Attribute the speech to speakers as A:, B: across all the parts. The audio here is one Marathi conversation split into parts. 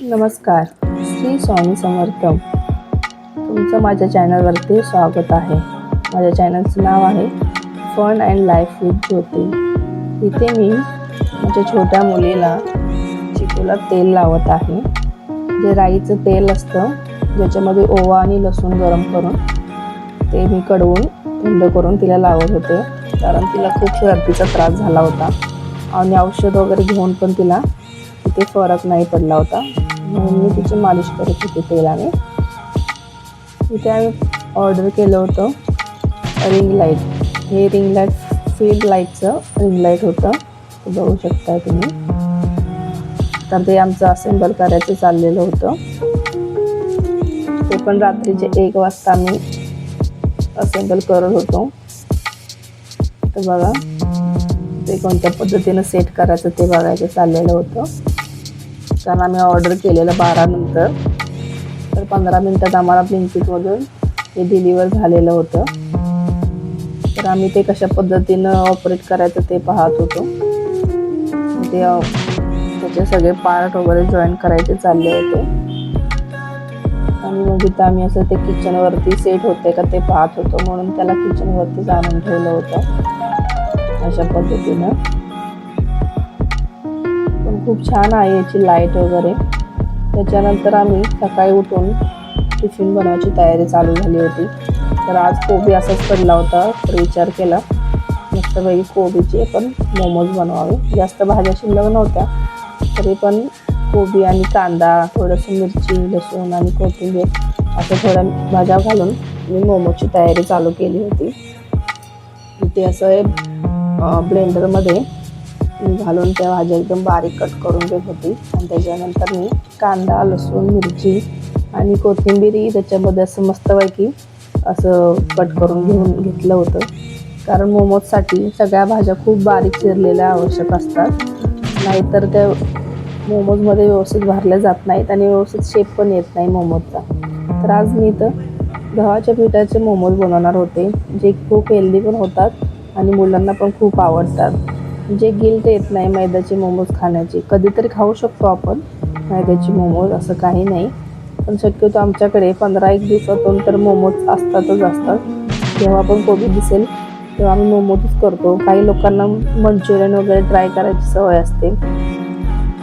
A: नमस्कार श्री स्वामी समर्थ. तुमचं माझ्या चॅनलवरती स्वागत आहे. माझ्या चॅनलचं नाव आहे fun and life with Jyoti. इथे मी माझ्या छोट्या मुलीला चिकूला तेल लावत आहे. जे राईचं तेल असतं ज्याच्यामध्ये ओवा आणि लसूण गरम करून ते मी कडवून थंड करून तिला लावत होते. कारण तिला खूप सर्दीचा त्रास झाला होता. आणि औषध वगैरे घेऊन पण तिला तिथे फरक नाही पडला होता. म्हणून मी तिची मालिश करत होते तेलाने. तिथे आम्ही ऑर्डर केलं होतं रिंग लाइट हे रिंग लाइट फील्ड लाईटचं रिंग लाइट होतं. ते बघू शकता तुम्ही. तर ते आमचं असेंबल करायचं चाललेलं होतं. ते पण रात्रीचे एक वाजता आम्ही असेंबल करत होतो. तर बघा ते कोणत्या पद्धतीनं सेट करायचं ते बघायचं चाललेलं होतं. कारण आम्ही ऑर्डर केलेलं बारा नंतर तर पंधरा मिनटात आम्हाला ब्लिंकिटमधून हे डिलिवर झालेलं होतं. तर आम्ही ते कशा पद्धतीनं ऑपरेट करायचं ते पाहत होतो. ते त्याचे सगळे पार्ट वगैरे जॉईन करायचे चालले होते. आणि मग इथं आम्ही असं ते किचनवरती सेट होते का ते पाहत होतो. म्हणून त्याला किचनवरतीच आणून ठेवलं होतं. अशा पद्धतीनं. खूप छान आहे याची लाइट वगैरे. त्याच्यानंतर आम्ही सकाळी उठून टिफिन बनवायची तयारी चालू झाली होती. तर आज कोबी असाच पडला होता तर विचार केला मस्तपैकी कोबीचे पण मोमोज बनवावे. जास्त भाज्या शिल्लक नव्हत्या तरी पण कोबी आणि कांदा थोडंसं मिरची लसूण आणि कोथिंबीर असं थोड्या भाज्या घालून मी मोमोजची तयारी चालू केली होती. ते असं ब्लेंडरमध्ये मी घालून त्या भाज्या एकदम बारीक कट करून घेत होती. आणि त्याच्यानंतर मी कांदा लसूण मिरची आणि कोथिंबीरही त्याच्यामध्ये असं मस्तपैकी असं कट करून घेऊन घेतलं होतं. कारण मोमोजसाठी सगळ्या भाज्या खूप बारीक चिरलेल्या आवश्यक असतात. नाहीतर त्या मोमोजमध्ये व्यवस्थित भरल्या जात नाहीत आणि व्यवस्थित शेप पण येत नाही मोमोजचा. तर आज मी इथं गव्हाच्या पिठाचे मोमोज बनवणार होते. जे खूप हेल्दी पण होतात आणि मुलांना पण खूप आवडतात. जे गिल्ट येत नाही मैद्याचे मोमोज खाण्याची. कधीतरी खाऊ शकतो आपण मैद्याचे मोमोज असं काही नाही. पण शक्यतो आमच्याकडे पंधरा एक दिवसातून तर मोमोज असतातच असतात. जेव्हा पण कोबी दिसेल तेव्हा आम्ही मोमोजच करतो. काही लोकांना मंचुरियन वगैरे ट्राय करायची सवय असते.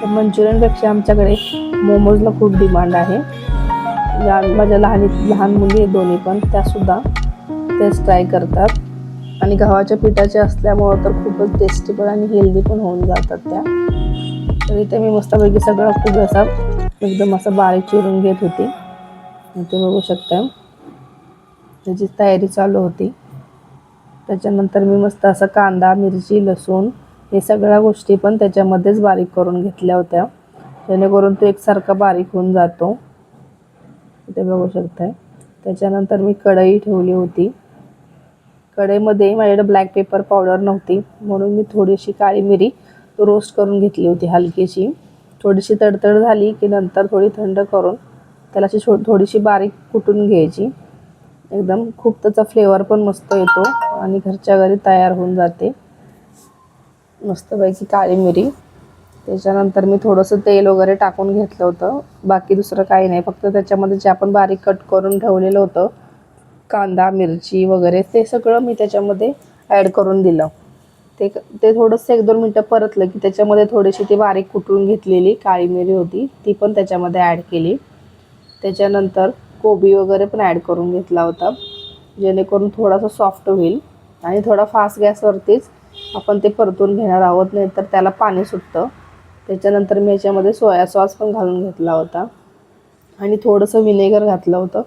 A: तर मंचुरियनपेक्षा आमच्याकडे मोमोजला खूप डिमांड आहे. या माझ्या लहान लहान मुली आहेत दोन्ही पण त्यासुद्धा तेच ट्राय करतात. आणि गव्हाच्या पिठाचे असल्यामुळं तर खूपच टेस्टी पण आणि हेल्दी पण होऊन जातात त्या. तर इथे मी मस्तपैकी सगळं खूप असा एकदम असं बारीक चिरून घेत होती. इथे बघू शकता त्याची तयारी चालू होती. त्याच्यानंतर मी मस्त असं कांदा मिरची लसूण हे सगळ्या गोष्टी पण त्याच्यामध्येच बारीक करून घेतल्या होत्या. जेणेकरून तो एकसारखा बारीक होऊन जातो. इथे बघू शकताय. त्याच्यानंतर मी कढई ठेवली होती. कढईमध्ये माझ्याकडे ब्लॅक पेपर पावडर नव्हती. म्हणून मी थोडीशी काळी मिरी रोस्ट करून घेतली होती हलकीशी. थोडीशी तडतड झाली की नंतर थोडी थंड करून त्याला अशी छो थोडीशी बारीक कुटून घ्यायची. एकदम खूप त्याचा फ्लेवर पण मस्त येतो आणि घरच्या घरी तयार होऊन जाते. मस्तपैकी काळी मिरी. त्याच्यानंतर मी थोडंसं तेल वगैरे टाकून घेतलं होतं. बाकी दुसरं काही नाही. फक्त त्याच्यामध्ये जे आपण बारीक कट करून ठेवलेलं होतं कांदा मिरची वगैरे ते सगळं मी त्याच्यामध्ये ॲड करून दिलं. ते ते थोडंसं एक दोन मिनटं परतलं की त्याच्यामध्ये थोडीशी ती बारीक कुटून घेतलेली काळी मिरी होती ती पण त्याच्यामध्ये ॲड केली. त्याच्यानंतर कोबी वगैरे पण ॲड करून घेतला होता जेणेकरून थोडासा सॉफ्ट होईल आणि थोडा फास्ट गॅसवरतीच आपण ते परतून घेणार आहोत नाही तर त्याला पाणी सुटतं. त्याच्यानंतर मी याच्यामध्ये सोया सॉस पण घालून घेतला होता आणि थोडंसं विनेगर घातलं होतं.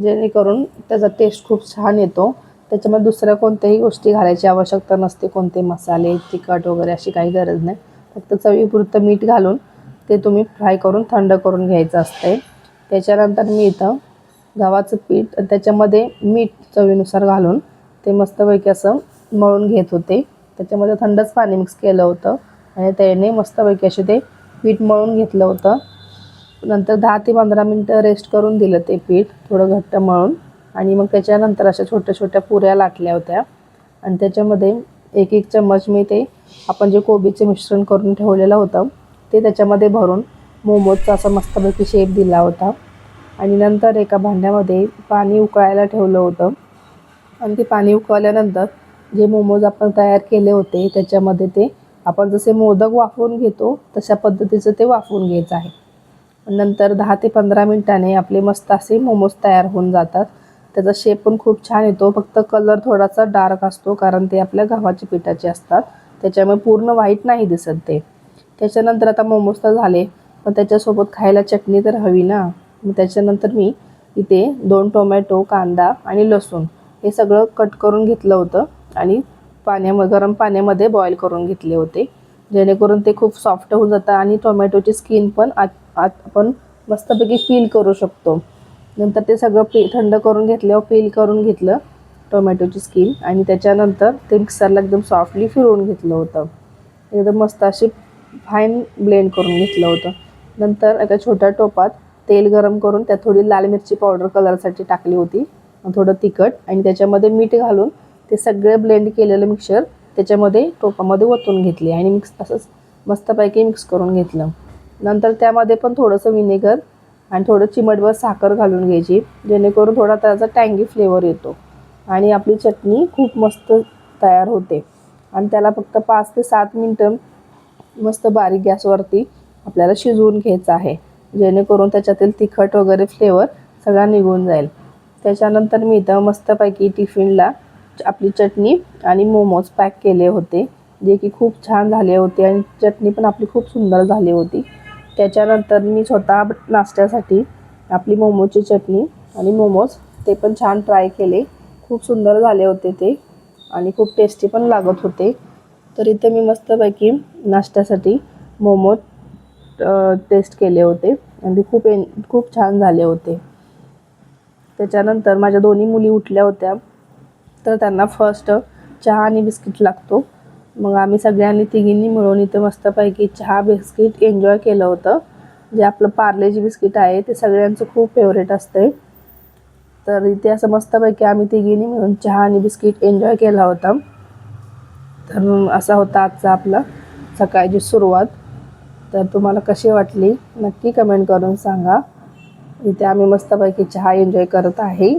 A: जेणेकरून त्याचा टेस्ट खूप छान येतो. त्याच्यामध्ये दुसऱ्या कोणत्याही गोष्टी घालायची आवश्यकता नसते. कोणते मसाले तिखट वगैरे अशी काही गरज नाही. फक्त चवीपुरतं मीठ घालून ते तुम्ही फ्राय करून थंड करून घ्यायचं असते त्याच्यानंतर मी इथं गव्हाचं पीठ त्याच्यामध्ये मीठ चवीनुसार घालून ते मस्तपैकी असं मळून घेत होते. त्याच्यामध्ये थंडच पाणी मिक्स केलं होतं. आणि त्याने मस्तपैकी असे ते पीठ मळून घेतलं होतं. नंतर दहा ते पंधरा मिनटं रेस्ट करून दिलं ते पीठ थोडं घट्ट मळून. आणि मग त्याच्यानंतर अशा छोट्या छोट्या पुऱ्या लाटल्या होत्या. आणि त्याच्यामध्ये एक एक चम्मच मी ते आपण जे कोबीचे मिश्रण करून ठेवलेलं होतं ते त्याच्यामध्ये भरून मोमोजचा असा मस्तपैकी शेप दिला होता. आणि नंतर एका भांड्यामध्ये पाणी उकळायला ठेवलं होतं. आणि ते पाणी उकळल्यानंतर जे मोमोज आपण तयार केले होते त्याच्यामध्ये ते आपण जसे मोदक वाफवून घेतो तशा पद्धतीचं ते वाफवून घ्यायचं आहे. नंतर दहा ते पंधरा मिनटाने आपले मस्त असे मोमोज तयार होऊन जातात. त्याचा शेप पण खूप छान येतो. फक्त कलर थोडासा डार्क असतो कारण ते आपल्या गव्हाच्या पिठाचे असतात. त्याच्यामुळे पूर्ण व्हाईट नाही दिसत ते. त्याच्यानंतर आता मोमोज तर झाले. पण त्याच्यासोबत खायला चटणी तर हवी ना? मग त्याच्यानंतर मी इथे दोन टोमॅटो कांदा आणि लसूण हे सगळं कट करून घेतलं होतं आणि पाण्यामध्ये गरम पाण्यामध्ये बॉईल करून घेतले होते. जेणेकरून ते खूप सॉफ्ट होऊन जातं आणि टोमॅटोची स्किन पण आत आत आपण मस्तपैकी फील करू शकतो. नंतर ते सगळं पी थंड करून घेतल्यावर पील करून घेतलं टोमॅटोची स्किन आणि त्याच्यानंतर ते मिक्सरला एकदम सॉफ्टली फिरवून घेतलं होतं. एकदम मस्त अशी फाईन ब्लेंड करून घेतलं होतं. नंतर एका छोट्या टोपात तेल गरम करून त्यात थोडी लाल मिरची पावडर कलरसाठी टाकली होती. थोडं तिखट आणि त्याच्यामध्ये मीठ घालून ते सगळे ब्लेंड केलेलं मिक्सर त्याच्यामध्ये टोपामध्ये ओतून घेतली आणि मिक्स असंच मस्तपैकी मिक्स करून घेतलं. नंतर त्यामध्ये पण थोडंसं विनेगर आणि थोडं चिमटभर साखर घालून घ्यायची जेणेकरून थोडा त्याचा टँगी फ्लेवर येतो. आणि आपली चटणी खूप मस्त तयार होते. आणि त्याला फक्त पाच ते सात मिनटं मस्त बारीक गॅसवरती आपल्याला शिजवून घ्यायचं आहे. जेणेकरून त्याच्यातील तिखट वगैरे फ्लेवर सगळा निघून जाईल. त्याच्यानंतर मी इथं मस्तपैकी टिफिनला आपली चटणी आणि मोमोज पॅक केले होते जे की खूप छान झाले होते आणि चटणी पण आपली खूप सुंदर झाली होती. त्याच्यानंतर मी स्वतः नाश्त्यासाठी आपली मोमोची चटणी आणि मोमोज ते पण छान ट्राय केले. खूप सुंदर झाले होते ते आणि खूप टेस्टी पण लागत होते. तर इथे मी मस्तपैकी नाश्त्यासाठी मोमोज टेस्ट केले होते आणि ते खूप एन खूप छान झाले होते. त्याच्यानंतर माझ्या दोन्ही मुली उठल्या होत्या. तर त्यांना फर्स्ट चहा आणि बिस्किट लागतो. मग आम्ही सगळ्यांनी तिघींनी मिळून इथे मस्तपैकी चहा बिस्किट एन्जॉय केलं होतं. जे आपलं पार्लेजी बिस्किट आहे ते सगळ्यांचं खूप फेवरेट असते. तर इथे असं मस्तपैकी आम्ही तिघींनी मिळून चहा आणि बिस्किट एन्जॉय केला होता. तर असा होता आजचा आपला सकाळची सुरुवात. तर तुम्हाला कशी वाटली नक्की कमेंट करून सांगा. इथे आम्ही मस्तपैकी चहा एन्जॉय करत आहे.